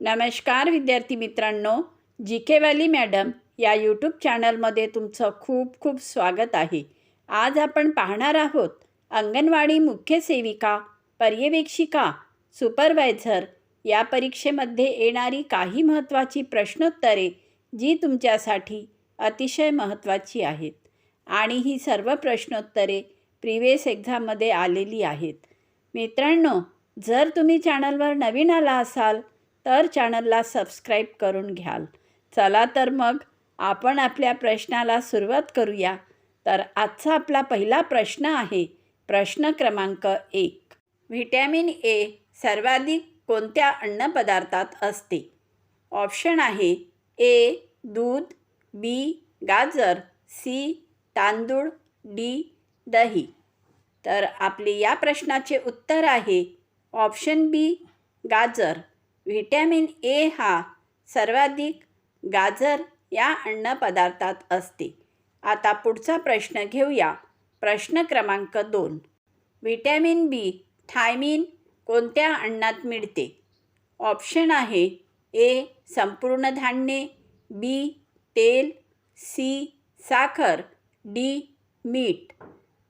नमस्कार विद्यार्थी मित्रांनो. जी के वॅली मॅडम या यूट्यूब चॅनलमध्ये तुमचं खूप खूप स्वागत आहे. आज आपण पाहणार आहोत अंगणवाडी मुख्य सेविका पर्यवेक्षिका सुपरवायझर या परीक्षेमध्ये येणारी काही महत्त्वाची प्रश्नोत्तरे जी तुमच्यासाठी अतिशय महत्त्वाची आहेत. आणि ही सर्व प्रश्नोत्तरे प्रिवियस एक्झाममध्ये आलेली आहेत. मित्रांनो जर तुम्ही चॅनलवर नवीन आला असाल तर चॅनलला सबस्क्राईब करून घ्याल. चला तर मग आपण आपल्या प्रश्नाला सुरुवात करूया. तर आजचा आपला पहिला प्रश्न आहे प्रश्न क्रमांक एक. व्हिटॅमिन ए सर्वाधिक कोणत्या अन्नपदार्थात असते? ऑप्शन आहे ए दूध बी गाजर सी तांदूळ डी दही. तर आपले या प्रश्नाचे उत्तर आहे ऑप्शन बी गाजर. व्हिटॅमिन ए हा सर्वाधिक गाजर या अन्नपदार्थात असते. आता पुढचा प्रश्न घेऊया. प्रश्न क्रमांक दोन. व्हिटॅमिन बी थायमिन कोणत्या अन्नात मिळते? ऑप्शन आहे ए संपूर्ण धान्ये बी तेल सी साखर डी मीठ.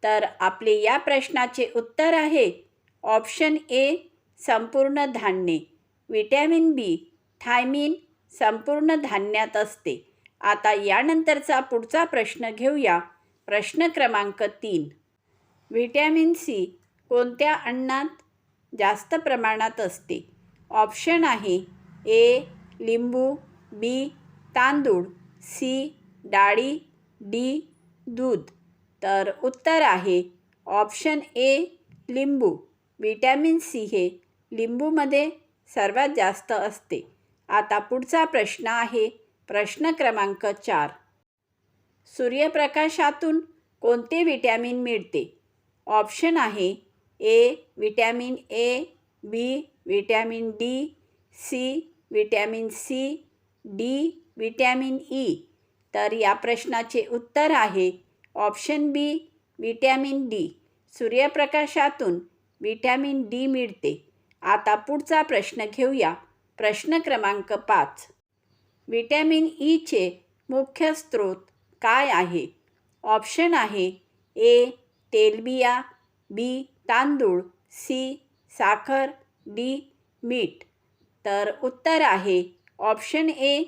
तर आपले या प्रश्नाचे उत्तर आहे ऑप्शन ए संपूर्ण धान्ये. व्हिटॅमिन बी थायमिन संपूर्ण धान्यात असते. आता यानंतरचा पुढचा प्रश्न घेऊया. प्रश्न क्रमांक तीन. व्हिटॅमिन सी कोणत्या अन्नात जास्त प्रमाणात असते? ऑप्शन आहे ए लिंबू बी तांदूळ सी डाळी डी दूध. तर उत्तर आहे ऑप्शन ए लिंबू. व्हिटॅमिन सी हे लिंबूमध्ये सर्वात जास्त असते. आता पुढचा प्रश्न आहे प्रश्न क्रमांक चार. सूर्यप्रकाशातून कोणते विटॅमिन मिळते? ऑप्शन आहे A vitamin A B vitamin D C vitamin C D vitamin E. तर या प्रश्नाचे उत्तर आहे ऑप्शन बी विटॅमिन डी. सूर्यप्रकाशातून विटॅमिन डी मिळते. आता पुढचा प्रश्न घेऊया. प्रश्न क्रमांक पाच. विटॅमिन ईचे मुख्य स्रोत काय आहे? ऑप्शन आहे ए तेलबिया बी तांदूळ सी साखर डी मीठ. तर उत्तर आहे ऑप्शन ए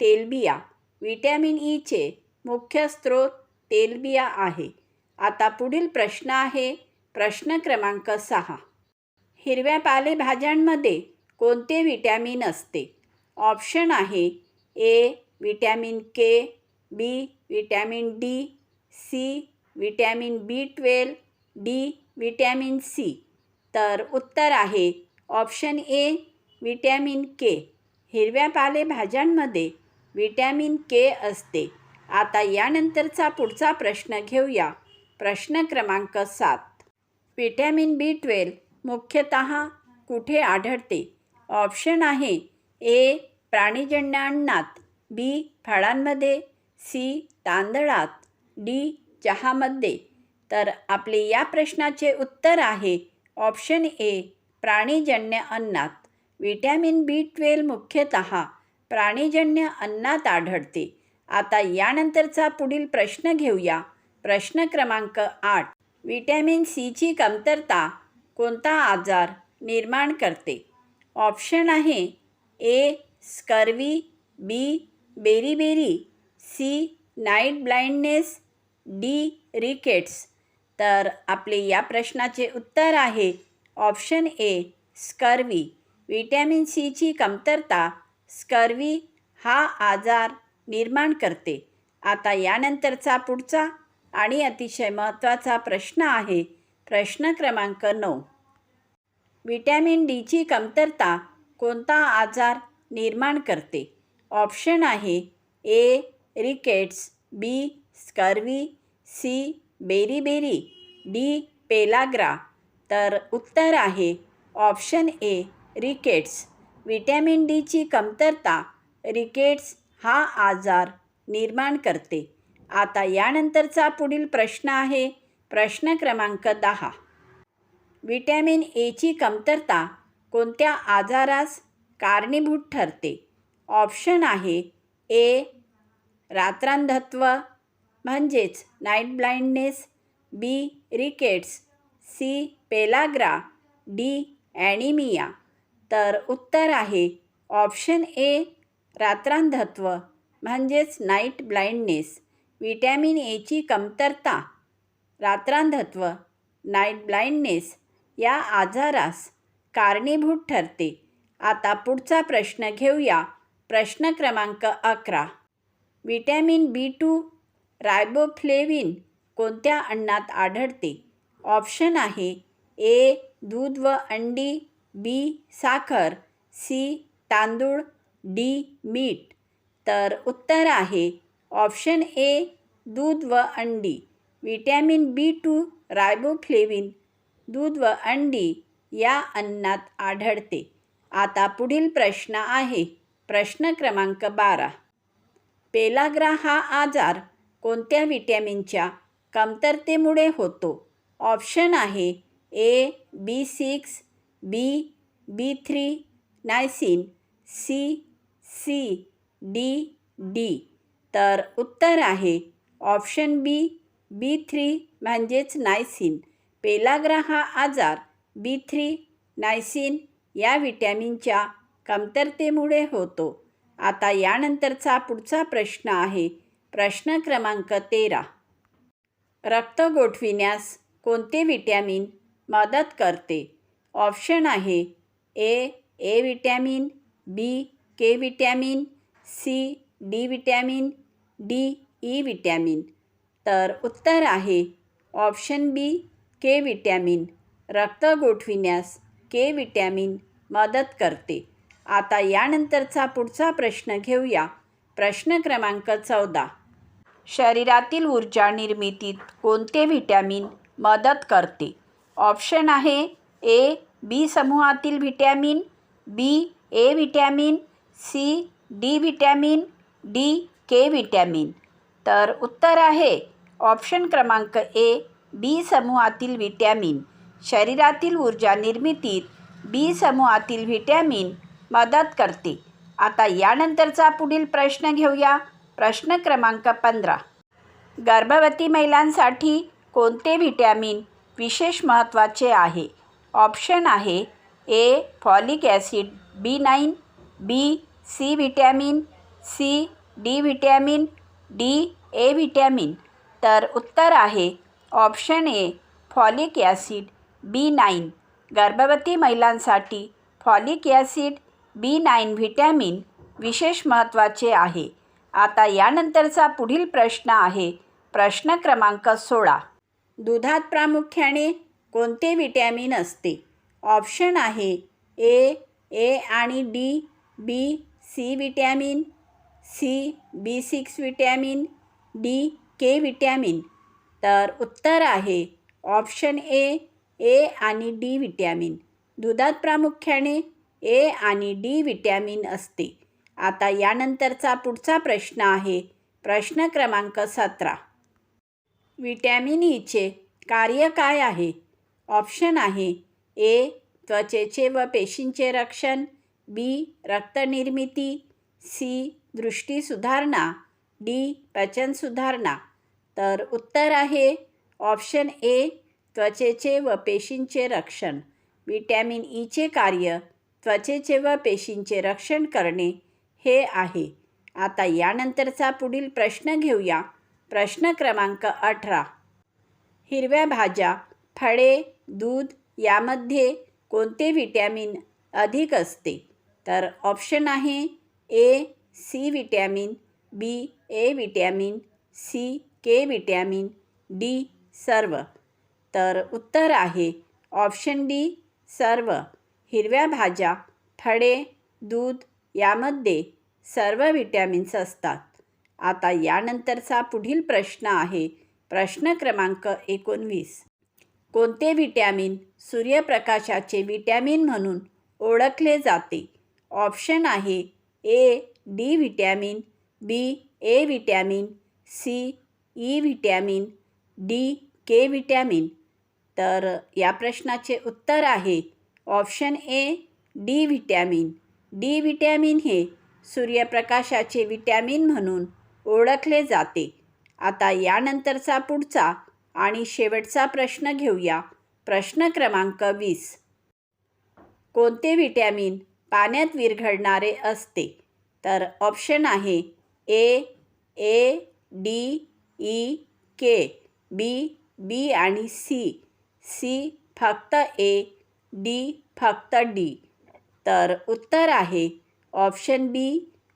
तेलबिया. विटॅमिन ईचे मुख्य स्रोत तेलबिया आहे. आता पुढील प्रश्न आहे प्रश्न क्रमांक सहा. हिरव्या पालेभाज्यांमध्ये कोणते विटॅमिन असते? ऑप्शन आहे A vitamin K B vitamin D C vitamin B twelve D vitamin C. तर उत्तर आहे ऑप्शन ए विटॅमिन के. हिरव्या पालेभाज्यांमध्ये विटॅमिन के असते. आता यानंतरचा पुढचा प्रश्न घेऊया. प्रश्न क्रमांक सात. विटॅमिन बी ट्वेल्व मुख्यतः कुठे आढळते? ऑप्शन आहे ए प्राणीजन्य अन्नात बी फळांमध्ये सी तांदळात डी चहामध्ये. तर आपले या प्रश्नाचे उत्तर आहे ऑप्शन ए प्राणीजन्य अन्नात. विटॅमिन बी ट्वेल्व मुख्यतः प्राणीजन्य अन्नात आढळते. आता यानंतरचा पुढील प्रश्न घेऊया. प्रश्न क्रमांक आठ. विटॅमिन सीची कमतरता कोणता आजार निर्माण करते? ऑप्शन आहे A scurvy B beriberi C night blindness D rickets. तर आपले या प्रश्नाचे उत्तर आहे ऑप्शन ए स्कर्वी. विटॅमिन सीची कमतरता स्कर्वी हा आजार निर्माण करते. आता यानंतरचा पुढचा आणि अतिशय महत्त्वाचा प्रश्न आहे प्रश्न क्रमांक नऊ. व्हिटॅमिन डीची कमतरता कोणता आजार निर्माण करते? ऑप्शन आहे A rickets B scurvy C beriberi D pellagra. तर उत्तर आहे ऑप्शन ए रिकेट्स. विटॅमिन डीची कमतरता रिकेट्स हा आजार निर्माण करते. आता यानंतरचा पुढील प्रश्न आहे प्रश्न क्रमांक दहा. विटॅमिन एची कमतरता कोणत्या आजारास कारणीभूत ठरते? ऑप्शन आहे ए रात्रांधत्व म्हणजेच night blindness B rickets C pellagra D anaemia तर उत्तर आहे ऑप्शन ए रात्रांधत्व म्हणजेच नाईट ब्लाइंडनेस विटॅमिन एची कमतरता रात्रांधत्व नाईट ब्लाइंडनेस या आजारास कारणीभूत ठरते. आता पुढचा प्रश्न घेऊया. प्रश्न क्रमांक अकरा. विटॅमिन बी टू रायबोफ्लेविन कोणत्या अन्नात आढळते? ऑप्शन आहे ए दूध व अंडी बी साखर सी तांदूळ डी मीठ. तर उत्तर आहे ऑप्शन ए दूध व अंडी. व्हिटॅमिन बी टू रायबोफ्लेविन दूध व अंडी या अन्नात आढळते. आता पुढील प्रश्न आहे. प्रश्न क्रमांक बारा. पेलाग्रा हा आजार कोणत्या विटॅमिनच्या कमतरतेमुळे होतो? ऑप्शन आहे A B six B B three niacin C C D D. तर उत्तर आहे ऑप्शन बी बी थ्री म्हणजेच नायसिन. पेलाग्रा हा आजार बी थ्री नायसिन या विटॅमिनच्या कमतरतेमुळे होतो. आता यानंतरचा पुढचा प्रश्न आहे प्रश्न क्रमांक तेरा. रक्त गोठविण्यास कोणते विटॅमिन मदत करते? ऑप्शन आहे A A vitamin B K vitamin C D vitamin D E vitamin तर उत्तर आहे. Option B K vitamin. रक्त गोठविण्यास के विटॅमिन मदत करते. आता यानंतरचा पुढचा प्रश्न घेऊया. प्रश्न क्रमांक चौदा. शरीरातील ऊर्जा निर्मितीत कोणते व्हिटॅमिन मदत करते? ऑप्शन आहे ए बी समूहातील vitamin B A vitamin C D vitamin D K vitamin तर उत्तर आहे ऑप्शन क्रमांक ए बी समूहातील व्हिटॅमिन. शरीरातील ऊर्जा निर्मितीत बी समूहातील व्हिटॅमिन मदत करते. आता यानंतरचा पुढील प्रश्न घेऊया. प्रश्न क्रमांक पंधरा. गर्भवती महिलांसाठी कोणते व्हिटॅमिन विशेष महत्त्वाचे आहे? ऑप्शन आहे A folic acid B nine B C vitamin C D vitamin D A vitamin. तर उत्तर आहे. Option A folic acid B nine. गर्भवती महिलांसाठी folic acid B nine vitamin विशेष महत्त्वाचे आहे. आता यानंतरचा पुढील प्रश्न आहे. प्रश्न क्रमांक सोळा. दुधात प्रामुख्याने कोणते विटॅमिन असते? ऑप्शन आहे ए ए आणि D B C vitamin C B six vitamin D K vitamin तर उत्तर आहे ऑप्शन ए ए आणि डी विटॅमिन दुधात प्रामुख्याने ए आणि डी विटॅमिन असते. आता यानंतरचा पुढचा प्रश्न आहे प्रश्न क्रमांक सतरा. विटॅमिन ईचे कार्य काय आहे? ऑप्शन आहे ए त्वचेचे व पेशींचे रक्षण बी रक्तनिर्मिती सी दृष्टी सुधारणा डी पचन सुधारणा. तर उत्तर आहे ऑप्शन ए त्वचेचे व पेशींचे रक्षण. विटॅमिन ईचे कार्य त्वचेचे व पेशींचे रक्षण करणे हे आहे. आता यानंतरचा पुढील प्रश्न घेऊया. प्रश्न क्रमांक अठरा. हिरव्या भाज्या फळे दूध यामध्ये कोणते विटॅमिन अधिक असते? तर ऑप्शन आहे A C vitamin B A vitamin C K vitamin D सर्व. तर उत्तर आहे ऑप्शन डी सर्व. हिरव्या भाज्या फळे दूध यामध्ये सर्व विटॅमिन्स असतात. आता यानंतरचा पुढील प्रश्न आहे प्रश्न क्रमांक एकोणवीस. कोणते विटॅमिन सूर्यप्रकाशाचे विटॅमिन म्हणून ओळखले जाते? ऑप्शन आहे A D vitamin B A vitamin C E vitamin D K vitamin. तर या प्रश्नाचे उत्तर आहे option A D vitamin. D vitamin हे सूर्यप्रकाशाचे विटॅमिन म्हणून ओळखले जाते. आता यानंतरचा पुढचा आणि शेवटचा प्रश्न घेऊया. प्रश्न क्रमांक वीस. कोणते व्हिटॅमिन पाण्यात विरघळणारे असते? तर ऑप्शन आहे ए ए डी ई के बी बी आणि सी. सी फक्त ए डी फक्त डी. तर उत्तर आहे ऑप्शन बी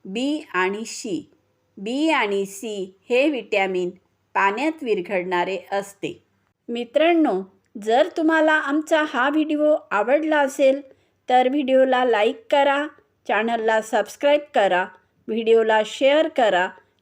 बी आणि सी. बी आणि सी हे विटॅमिन पाण्यात विरघळणारे असते. मित्रांनो जर तुम्हाला आमचा हा व्हिडिओ आवडला असेल तर व्हिडिओला लाईक करा चॅनलला सबस्क्राईब करा व्हिडिओला शेअर करा